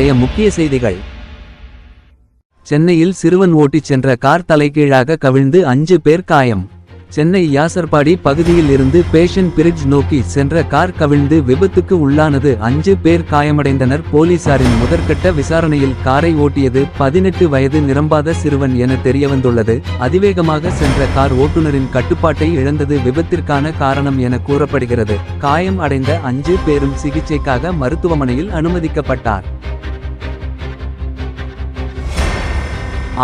இன்றைய முக்கிய செய்திகள். சென்னையில் சிறுவன் ஓட்டிச் சென்ற கார் தலைகீழாக கவிழ்ந்து அஞ்சு பேர் காயம். சென்னை யாசர்பாடி பகுதியில் இருந்து பேஷன் பிரிட்ஜ் நோக்கி சென்ற கார் கவிழ்ந்து விபத்துக்கு உள்ளானது அஞ்சு பேர் காயமடைந்தனர் போலீசாரின் முதற்கட்ட விசாரணையில் காரை ஓட்டியது பதினெட்டு வயது நிரம்பாத சிறுவன் என தெரியவந்துள்ளது. அதிவேகமாக சென்ற கார் ஓட்டுநரின் கட்டுப்பாட்டை இழந்தது விபத்திற்கான காரணம் என கூறப்படுகிறது. காயம் அடைந்த அஞ்சு பேரும் சிகிச்சைக்காக மருத்துவமனையில் அனுமதிக்கப்பட்டார்.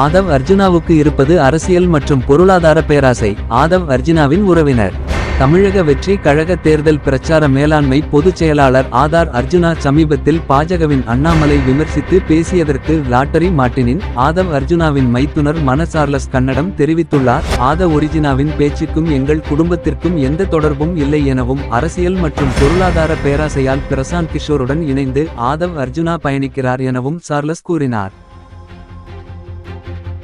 ஆதவ் அர்ஜுனாவுக்கு இருப்பது அரசியல் மற்றும் பொருளாதார பேராசை. ஆதவ் அர்ஜுனாவின் உறவினர். தமிழக வெற்றி கழக தேர்தல் பிரச்சார மேலாண்மை பொதுச் செயலாளர் ஆதார் அர்ஜுனா சமீபத்தில் பாஜகவின் அண்ணாமலை விமர்சித்து பேசியதற்கு லாட்டரி மாட்டினின் ஆதவ் அர்ஜுனாவின் மைத்துனர் மன சார்லஸ் கன்னடம் தெரிவித்துள்ளார். ஆதவ் ஒரிஜினாவின் பேச்சுக்கும் எங்கள் குடும்பத்திற்கும் எந்த தொடர்பும் இல்லை எனவும் அரசியல் மற்றும் பொருளாதார பேராசையால் பிரசாந்த் கிஷோருடன் இணைந்து ஆதவ் அர்ஜுனா பயணிக்கிறார் எனவும் சார்லஸ் கூறினார்.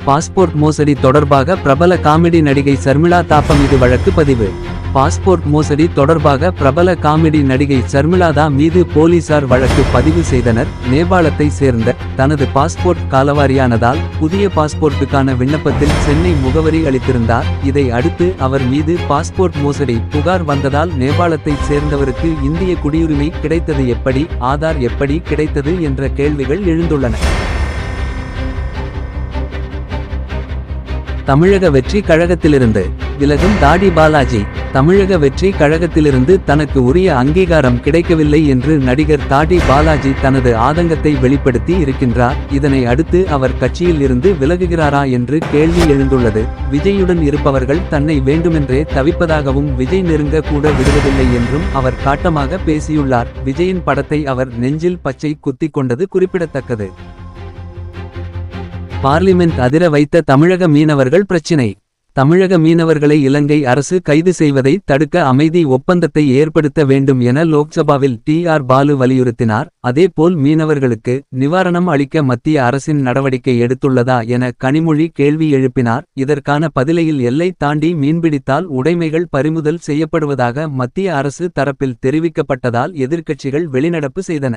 பாஸ்போர்ட் மோசடி தொடர்பாக பிரபல காமெடி நடிகை சர்மிளா தாப்பா மீது வழக்கு பதிவு. பாஸ்போர்ட் மோசடி தொடர்பாக பிரபல காமெடி நடிகை சர்மிளாதா மீது போலீசார் வழக்கு பதிவு செய்தனர். நேபாளத்தை சேர்ந்த தனது பாஸ்போர்ட் காலவாரியானதால் புதிய பாஸ்போர்ட்டுக்கான விண்ணப்பத்தில் சென்னை முகவரி அளித்திருந்தார். இதை அடுத்து அவர் மீது பாஸ்போர்ட் மோசடி புகார் வந்ததால் நேபாளத்தை சேர்ந்தவருக்கு இந்திய குடியுரிமை கிடைத்தது எப்படி ஆதார் எப்படி கிடைத்தது என்ற கேள்விகள் எழுந்துள்ளன. தமிழக வெற்றி கழகத்திலிருந்து. விலகும் தாடி பாலாஜி தமிழக வெற்றி கழகத்திலிருந்து தனக்கு உரிய அங்கீகாரம் கிடைக்கவில்லை என்று நடிகர் தாடி பாலாஜி தனது ஆதங்கத்தை வெளிப்படுத்தி இருக்கின்றார். இதனை அடுத்து அவர் கட்சியில் இருந்து விலகுகிறாரா என்று கேள்வி எழுந்துள்ளது. விஜயுடன் இருப்பவர்கள் தன்னை வேண்டுமென்றே தவிப்பதாகவும் விஜய் நெருங்க கூட விடுவதில்லை என்றும் அவர் காட்டமாக பேசியுள்ளார். விஜயின் படத்தை அவர் நெஞ்சில் பச்சை குத்திக் கொண்டது குறிப்பிடத்தக்கது. பார்லிமென்ட் அதிர வைத்த தமிழக மீனவர்கள் பிரச்சினை. தமிழக மீனவர்களை இலங்கை அரசு கைது செய்வதை தடுக்க அமைதி ஒப்பந்தத்தை ஏற்படுத்த வேண்டும் என லோக்சபாவில் டி ஆர் பாலு வலியுறுத்தினார். அதேபோல் மீனவர்களுக்கு நிவாரணம் அளிக்க மத்திய அரசின் நடவடிக்கை எடுத்துள்ளதா என கனிமொழி கேள்வி எழுப்பினார். இதற்கான பதிலையில் எல்லை தாண்டி மீன்பிடித்தால் உடைமைகள் பறிமுதல் செய்யப்படுவதாக மத்திய அரசு தரப்பில் தெரிவிக்கப்பட்டதால் எதிர்க்கட்சிகள் வெளிநடப்பு செய்தன.